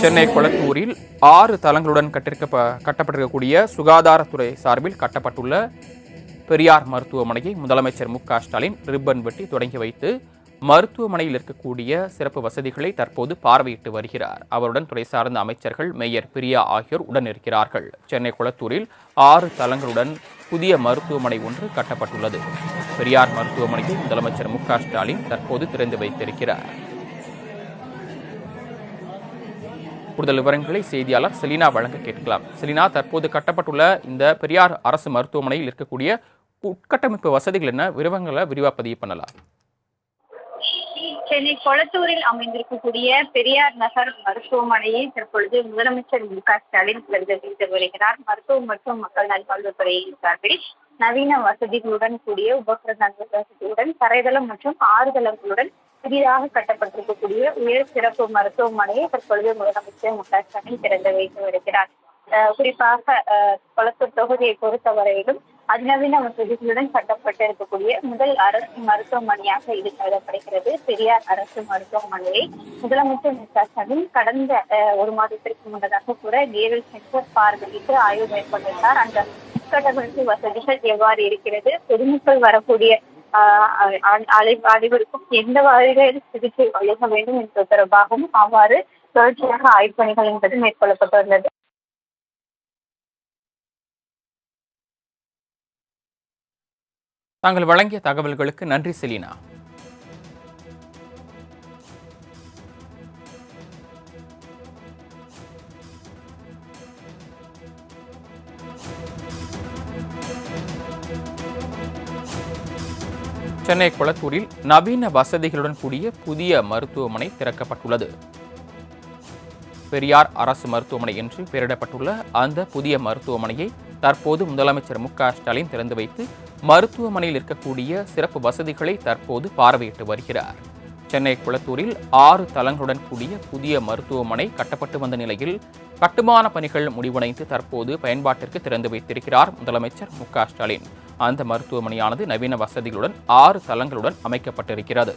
சென்னை கொளத்தூரில் ஆறு தளங்களுடன் கட்டிருக்க கட்டப்பட்டிருக்கக்கூடிய சுகாதாரத்துறை சார்பில் கட்டப்பட்டுள்ள பெரியார் மருத்துவமனையை முதலமைச்சர் மு க ஸ்டாலின் ரிப்பன் வெட்டி தொடங்கி வைத்து மருத்துவமனையில் இருக்கக்கூடிய சிறப்பு வசதிகளை தற்போது பார்வையிட்டு வருகிறார். அவருடன் துறை சார்ந்த அமைச்சர்கள் மேயர் பிரியா ஆகியோர் உடன் இருக்கிறார்கள் சென்னை குளத்தூரில் ஆறு தளங்களுடன் புதிய மருத்துவமனை ஒன்று கட்டப்பட்டுள்ளது. பெரியார் மருத்துவமனையை முதலமைச்சர் மு க ஸ்டாலின் தற்போது திறந்து வைத்திருக்கிறார். கூடுதல் விவரங்களை செய்தியாளர் செலினா வழங்க கேட்கலாம் செலினா தற்போது கட்டப்பட்டுள்ள இந்த பெரியார் அரசு மருத்துவமனையில் இருக்கக்கூடிய உட்கட்டமைப்பு வசதிகள் என்ன? விவரங்களை விரிவாக பதிவு பண்ணலாம். சென்னை கொளத்தூரில் அமைந்திருக்கக்கூடிய பெரியார் நகர் மருத்துவமனையை தற்பொழுது முதலமைச்சர் மு க ஸ்டாலின் திறந்து வருகிறார். மருத்துவம் மற்றும் மக்கள் நல்வாழ்வுத்துறையின் சார்பில் நவீன வசதிகளுடன் கூடிய உபகரண வசதிகளுடன் தரைதளம் மற்றும் ஆறுதளங்களுடன் புதிதாக கட்டப்பட்டிருக்கக்கூடிய உயர் சிறப்பு மருத்துவமனையை தற்பொழுது முதலமைச்சர் மு க ஸ்டாலின் திறந்து வைத்து வருகிறார். குறிப்பாக கொளத்தூர் தொகுதியை பொறுத்தவரையிலும் அதிநவீன வசதிகளுடன் கட்டப்பட்டிருக்கக்கூடிய முதல் அரசு மருத்துவமனையாக இது கருதப்படுகிறது. பெரியார் அரசு மருத்துவமனையை முதலமைச்சர் மு க ஸ்டாலின் கடந்த ஒரு மாதத்திற்கு முன்னதாக கூட நேரில் சென்று பார்வையிட்டு ஆய்வு மேற்கொண்டிருந்தார். அந்த உட்கட்டமைப்பு வசதிகள் எவ்வாறு இருக்கிறது? பொதுமக்கள் வரக்கூடிய அனைவருக்கும் எந்த வகையில் சிகிச்சை வழங்க வேண்டும் என்பது தொடர்பாகவும் அவ்வாறு தொடர்ச்சியாக ஆய்வுப் பணிகள் என்பது மேற்கொள்ளப்பட்டு வந்தது தாங்கள் வழங்கிய தகவல்களுக்கு நன்றி செலினா. சென்னை குளத்தூரில் நவீன வசதிகளுடன் கூடிய புதிய மருத்துவமனை திறக்கப்பட்டுள்ளது. பெரியார் அரசு மருத்துவமனை என்று பெயரிடப்பட்டுள்ள அந்த புதிய மருத்துவமனையை தற்போது முதலமைச்சர் மு ஸ்டாலின் திறந்து வைத்து மருத்துவமனையில் இருக்கக்கூடிய சிறப்பு வசதிகளை தற்போது பார்வையிட்டு வருகிறார். சென்னை குளத்தூரில் ஆறு தளங்களுடன் கூடிய புதிய மருத்துவமனை கட்டப்பட்டு வந்த நிலையில் கட்டுமான பணிகள் முடிவடைந்து தற்போது பயன்பாட்டிற்கு திறந்து வைத்திருக்கிறார் முதலமைச்சர் மு ஸ்டாலின். அந்த மருத்துவமனையானது நவீன வசதிகளுடன் ஆறு தளங்களுடன் அமைக்கப்பட்டிருக்கிறது.